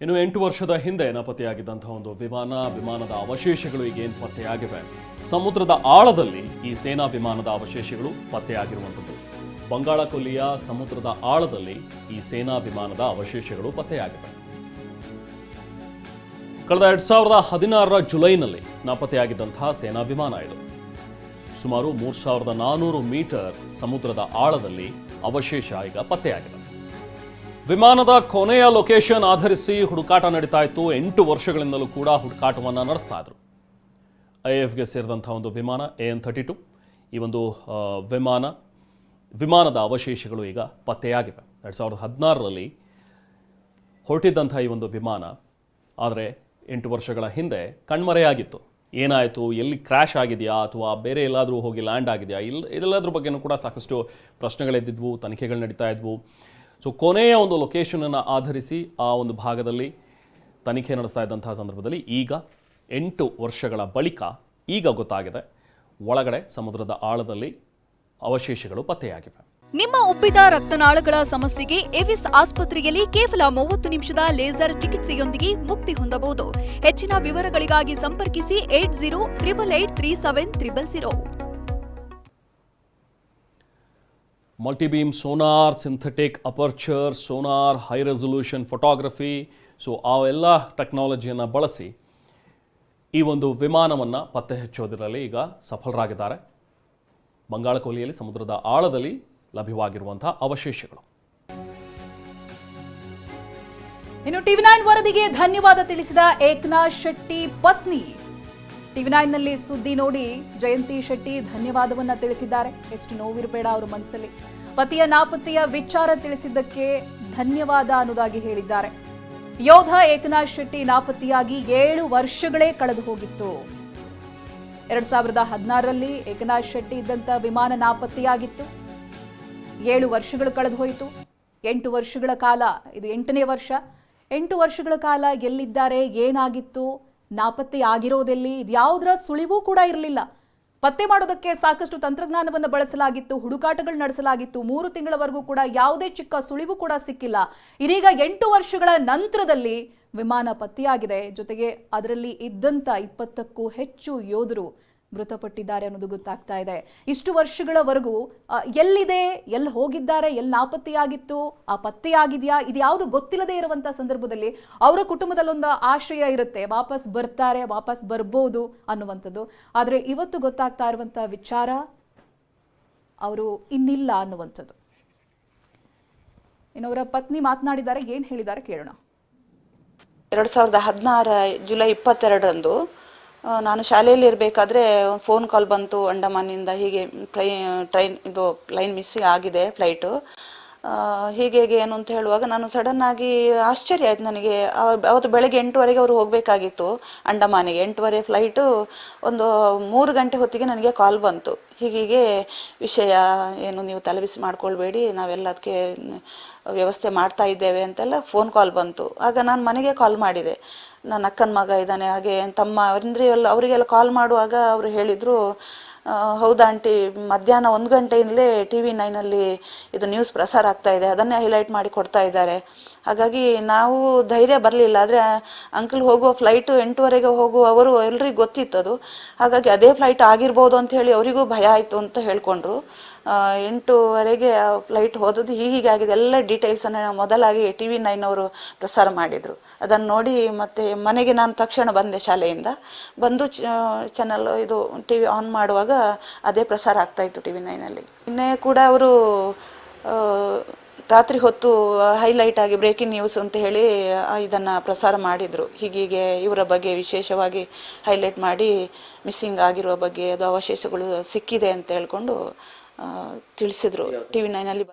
ಇನ್ನು ಎಂಟು ವರ್ಷದ ಹಿಂದೆ ನಾಪತ್ತೆಯಾಗಿದ್ದಂತಹ ಒಂದು ವಿಮಾನ, ವಿಮಾನದ ಅವಶೇಷಗಳು ಈಗ ಏನು ಪತ್ತೆಯಾಗಿವೆ. ಸಮುದ್ರದ ಆಳದಲ್ಲಿ ಈ ಸೇನಾ ವಿಮಾನದ ಅವಶೇಷಗಳು ಪತ್ತೆಯಾಗಿರುವಂಥದ್ದು. ಬಂಗಾಳ ಕೊಲ್ಲಿಯ ಸಮುದ್ರದ ಆಳದಲ್ಲಿ ಈ ಸೇನಾ ವಿಮಾನದ ಅವಶೇಷಗಳು ಪತ್ತೆಯಾಗಿವೆ. ಕಳೆದ ಎರಡ್ ಸಾವಿರದ ಹದಿನಾರರ ಜುಲೈನಲ್ಲಿ ನಾಪತ್ತೆಯಾಗಿದ್ದಂತಹ ಸೇನಾ ವಿಮಾನ ಇದು. ಸುಮಾರು ಮೂರು ಸಾವಿರದ ನಾನೂರು ಮೀಟರ್ ಸಮುದ್ರದ ಆಳದಲ್ಲಿ ಅವಶೇಷ ಈಗ ಪತ್ತೆಯಾಗಿದೆ. ವಿಮಾನದ ಕೊನೆಯ ಲೊಕೇಶನ್ ಆಧರಿಸಿ ಹುಡುಕಾಟ ನಡೀತಾ ಇತ್ತು. ಎಂಟು ವರ್ಷಗಳಿಂದಲೂ ಕೂಡ ಹುಡುಕಾಟವನ್ನು ನಡೆಸ್ತಾ ಇದ್ರು. ಐ ಎಫ್ಗೆ ಸೇರಿದಂಥ ಒಂದು ವಿಮಾನ ಎ ಎನ್ ಥರ್ಟಿ ಟು, ಈ ಒಂದು ವಿಮಾನ, ವಿಮಾನದ ಅವಶೇಷಗಳು ಈಗ ಪತ್ತೆಯಾಗಿವೆ. ಎರಡು ಸಾವಿರದ ಹದಿನಾರರಲ್ಲಿ ಹೊರಟಿದ್ದಂಥ ಈ ಒಂದು ವಿಮಾನ, ಆದರೆ ಎಂಟು ವರ್ಷಗಳ ಹಿಂದೆ ಕಣ್ಮರೆಯಾಗಿತ್ತು. ಏನಾಯಿತು? ಎಲ್ಲಿ ಕ್ರ್ಯಾಶ್ ಆಗಿದೆಯಾ? ಅಥವಾ ಬೇರೆ ಎಲ್ಲಾದರೂ ಹೋಗಿ ಲ್ಯಾಂಡ್ ಆಗಿದೆಯಾ? ಇಲ್ಲ ಇದೆಲ್ಲದ್ರ ಬಗ್ಗೆನೂ ಕೂಡ ಸಾಕಷ್ಟು ಪ್ರಶ್ನೆಗಳೆದ್ದಿದ್ವು, ತನಿಖೆಗಳು ನಡೀತಾ ಇದ್ವು. ಸೊ ಕೊನೆಯ ಒಂದು ಲೊಕೇಶನನ್ನು ಆಧರಿಸಿ ಆ ಒಂದು ಭಾಗದಲ್ಲಿ ತನಿಖೆ ನಡೆಸ್ತಾ ಇದ್ದಂತಹ ಸಂದರ್ಭದಲ್ಲಿ ಈಗ ಎಂಟು ವರ್ಷಗಳ ಬಳಿಕ ಈಗ ಗೊತ್ತಾಗಿದೆ. ಒಳಗಡೆ ಸಮುದ್ರದ ಆಳದಲ್ಲಿ ಅವಶೇಷಗಳು ಪತ್ತೆಯಾಗಿವೆ. ನಿಮ್ಮ ಉಬ್ಬಿದ ರಕ್ತನಾಳಗಳ ಸಮಸ್ಯೆಗೆ ಎವಿಸ್ ಆಸ್ಪತ್ರೆಯಲ್ಲಿ ಕೇವಲ ಮೂವತ್ತು ನಿಮಿಷದ ಲೇಸರ್ ಚಿಕಿತ್ಸೆಯೊಂದಿಗೆ ಮುಕ್ತಿ ಹೊಂದಬಹುದು. ಹೆಚ್ಚಿನ ವಿವರಗಳಿಗಾಗಿ ಸಂಪರ್ಕಿಸಿ eight zero triple eight three seven triple zero. Multibeam sonar synthetic aperture sonar high resolution photography so ಅವೆಲ್ಲ ಟೆಕ್ನಾಲಜಿಯನ್ನು ಬಳಸಿ ಈ ಒಂದು ವಿಮಾನವನ್ನು ಪತ್ತೆ ಹಚ್ಚೋದರಲ್ಲಿ ಈಗ ಸಫಲರಾಗಿದ್ದಾರೆ. ಬಂಗಾಳ ಕೊಲ್ಲಿಯಲ್ಲಿ ಸಮುದ್ರದ ಆಳದಲ್ಲಿ ಲಭ್ಯವಾಗಿರುವಂತಹ ಅವಶೇಷಗಳು. ಇನ್ನು ಟಿವಿ ನೈನ್ ವರದಿಗೆ ಧನ್ಯವಾದ ತಿಳಿಸಿದ ಏಕನಾಥ್ ಶೆಟ್ಟಿ ಪತ್ನಿ. ಟಿವಿ ನೈನ್ನಲ್ಲಿ ಸುದ್ದಿ ನೋಡಿ ಜಯಂತಿ ಶೆಟ್ಟಿ ಧನ್ಯವಾದವನ್ನ ತಿಳಿಸಿದ್ದಾರೆ. ಎಷ್ಟು ನೋವಿರಬೇಡ ಅವರ ಮನಸ್ಸಲ್ಲಿ ಪತಿಯ ನಾಪತ್ತೆಯ ವಿಚಾರ ತಿಳಿಸಿದ್ದಕ್ಕೆ ಧನ್ಯವಾದ ಅನ್ನೋದಾಗಿ ಹೇಳಿದ್ದಾರೆ. ಯೋಧ ಏಕನಾಥ್ ಶೆಟ್ಟಿ ನಾಪತ್ತೆಯಾಗಿ ಏಳು ವರ್ಷಗಳೇ ಕಳೆದು ಹೋಗಿತ್ತು. ಎರಡ್ ಸಾವಿರದ ಹದಿನಾರರಲ್ಲಿ ಏಕನಾಥ್ ಶೆಟ್ಟಿ ಇದ್ದಂತ ವಿಮಾನ ನಾಪತ್ತೆಯಾಗಿತ್ತು. ಏಳು ವರ್ಷಗಳು ಕಳೆದು ಹೋಯಿತು. ಎಂಟು ವರ್ಷಗಳ ಕಾಲ, ಇದು ಎಂಟನೇ ವರ್ಷ. ಎಂಟು ವರ್ಷಗಳ ಕಾಲ ಎಲ್ಲಿದ್ದಾರೆ, ಏನಾಗಿತ್ತು? ನಾಪತ್ತೆ ಆಗಿರೋದೆಲ್ಲಿ ಇದ್ಯಾವುದರ ಸುಳಿವೂ ಕೂಡ ಇರಲಿಲ್ಲ. ಪತ್ತೆ ಮಾಡೋದಕ್ಕೆ ಸಾಕಷ್ಟು ತಂತ್ರಜ್ಞಾನವನ್ನು ಬಳಸಲಾಗಿತ್ತು, ಹುಡುಕಾಟಗಳು ನಡೆಸಲಾಗಿತ್ತು. ಮೂರು ತಿಂಗಳವರೆಗೂ ಕೂಡ ಯಾವುದೇ ಚಿಕ್ಕ ಸುಳಿವು ಕೂಡ ಸಿಕ್ಕಿಲ್ಲ. ಇದೀಗ ಎಂಟು ವರ್ಷಗಳ ನಂತರದಲ್ಲಿ ವಿಮಾನ ಪತ್ತೆಯಾಗಿದೆ. ಜೊತೆಗೆ ಅದರಲ್ಲಿ ಇದ್ದಂಥ ಇಪ್ಪತ್ತಕ್ಕೂ ಹೆಚ್ಚು ಯೋಧರು ಮೃತಪಟ್ಟಿದ್ದಾರೆ ಅನ್ನೋದು ಗೊತ್ತಾಗ್ತಾ ಇದೆ. ಇಷ್ಟು ವರ್ಷಗಳವರೆಗೂ ಎಲ್ಲಿದೆ, ಎಲ್ಲಿ ಹೋಗಿದ್ದಾರೆ, ಎಲ್ಲಿ ನಾಪತ್ತೆಯಾಗಿತ್ತು, ಆ ಪತ್ತೆಯಾಗಿದೆಯಾ, ಇದು ಯಾವುದು ಗೊತ್ತಿಲ್ಲದೆ ಇರುವಂತಹ ಸಂದರ್ಭದಲ್ಲಿ ಅವರ ಕುಟುಂಬದಲ್ಲೊಂದು ಆಶ್ರಯ ಇರುತ್ತೆ. ವಾಪಸ್ ಬರ್ತಾರೆ, ವಾಪಸ್ ಬರ್ಬೋದು ಅನ್ನುವಂಥದ್ದು. ಆದರೆ ಇವತ್ತು ಗೊತ್ತಾಗ್ತಾ ಇರುವಂತಹ ವಿಚಾರ ಅವರು ಇನ್ನಿಲ್ಲ ಅನ್ನುವಂಥದ್ದು. ಇನ್ನು ಅವರ ಪತ್ನಿ ಮಾತನಾಡಿದ್ದಾರೆ, ಏನು ಹೇಳಿದ್ದಾರೆ ಕೇಳೋಣ. ಎರಡು ಸಾವಿರದ ಹದಿನಾರ ಜುಲೈ ಇಪ್ಪತ್ತೆರಡರಂದು ನಾನು ಶಾಲೆಯಲ್ಲಿ ಇರಬೇಕಾದ್ರೆ ಫೋನ್ ಕಾಲ್ ಬಂತು ಅಂಡಮಾನಿಂದ ಹೀಗೆ ಫ್ಲೈ ಟ್ರೈನ್ ಇದು ಲೈನ್ ಮಿಸ್ ಆಗಿದೆ ಫ್ಲೈಟು ಹೀಗೆ ಹೇಗೆ ಏನು ಅಂತ ಹೇಳುವಾಗ ನಾನು ಸಡನ್ ಆಗಿ ಆಶ್ಚರ್ಯ ಆಯ್ತು ನನಗೆ. ಅವತ್ತು ಬೆಳಗ್ಗೆ ಎಂಟುವರೆಗೆ ಅವರು ಹೋಗಬೇಕಾಗಿತ್ತು ಅಂಡಮಾನಿಗೆ. ಎಂಟುವರೆ ಫ್ಲೈಟು ಒಂದು ಮೂರು ಗಂಟೆ ಹೊತ್ತಿಗೆ ನನಗೆ ಕಾಲ್ ಬಂತು. ಹೀಗೀಗೆ ವಿಷಯ ಏನು ನೀವು ತಲೆಬಿಸಿ ಮಾಡ್ಕೊಳ್ಬೇಡಿ, ನಾವೆಲ್ಲ ಅದಕ್ಕೆ ವ್ಯವಸ್ಥೆ ಮಾಡ್ತಾ ಇದ್ದೇವೆ ಅಂತೆಲ್ಲ ಫೋನ್ ಕಾಲ್ ಬಂತು. ಆಗ ನಾನು ಮನೆಗೆ ಕಾಲ್ ಮಾಡಿದೆ. ನನ್ನ ಅಕ್ಕನ ಮಗ ಇದ್ದಾನೆ, ಹಾಗೆ ತಮ್ಮ ಅಂದರೆ ಎಲ್ಲ ಅವರಿಗೆಲ್ಲ ಕಾಲ್ ಮಾಡುವಾಗ ಅವರು ಹೇಳಿದರು ಹೌದಾ ಆಂಟಿ, ಮಧ್ಯಾಹ್ನ ಒಂದು ಗಂಟೆಯಿಂದಲೇ ಟಿ ವಿ ನೈನಲ್ಲಿ ಇದು ನ್ಯೂಸ್ ಪ್ರಸಾರ ಆಗ್ತಾ ಇದೆ, ಅದನ್ನೇ ಹೈಲೈಟ್ ಮಾಡಿ ಕೊಡ್ತಾ ಇದ್ದಾರೆ. ಹಾಗಾಗಿ ನಾವು ಧೈರ್ಯ ಬರಲಿಲ್ಲ, ಆದರೆ ಅಂಕಲ್ ಹೋಗುವ ಫ್ಲೈಟು ಎಂಟುವರೆಗೆ ಹೋಗುವವರು ಎಲ್ರಿಗೂ ಗೊತ್ತಿತ್ತು ಅದು ಹಾಗಾಗಿ ಅದೇ ಫ್ಲೈಟ್ ಆಗಿರ್ಬೋದು ಅಂತ ಹೇಳಿ ಅವರಿಗೂ ಭಯ ಆಯಿತು ಅಂತ ಹೇಳ್ಕೊಂಡ್ರು. ಎಂಟೂವರೆಗೆ ಫ್ಲೈಟ್ ಹೋದದ್ದು ಹೀಗೆ ಆಗಿದೆ. ಎಲ್ಲ ಡೀಟೇಲ್ಸನ್ನು ಮೊದಲಾಗಿ ಟಿ ವಿ ನೈನ್ ಅವರು ಪ್ರಸಾರ ಮಾಡಿದರು. ಅದನ್ನು ನೋಡಿ ಮತ್ತೆ ಮನೆಗೆ ನಾನು ತಕ್ಷಣ ಬಂದೆ ಶಾಲೆಯಿಂದ. ಬಂದು ಚಾನಲ್ ಇದು ಟಿ ವಿ ಆನ್ ಮಾಡುವಾಗ ಅದೇ ಪ್ರಸಾರ ಆಗ್ತಾ ಇತ್ತು ಟಿ ವಿ ನೈನಲ್ಲಿ ಇನ್ನೇ ಕೂಡ ಅವರು ರಾತ್ರಿ ಹೊತ್ತು ಹೈಲೈಟ್ ಆಗಿ ಬ್ರೇಕಿಂಗ್ ನ್ಯೂಸ್ ಅಂತ ಹೇಳಿ ಇದನ್ನು ಪ್ರಸಾರ ಮಾಡಿದರು. ಹೀಗೀಗೆ ಇವರ ಬಗ್ಗೆ ವಿಶೇಷವಾಗಿ ಹೈಲೈಟ್ ಮಾಡಿ ಮಿಸ್ಸಿಂಗ್ ಆಗಿರುವ ಬಗ್ಗೆ ಅದು ಅವಶೇಷಗಳು ಸಿಕ್ಕಿದೆ ಅಂತ ಹೇಳ್ಕೊಂಡು ತಿಳಿಸಿದ್ರು. T V ನೈನಲ್ಲಿ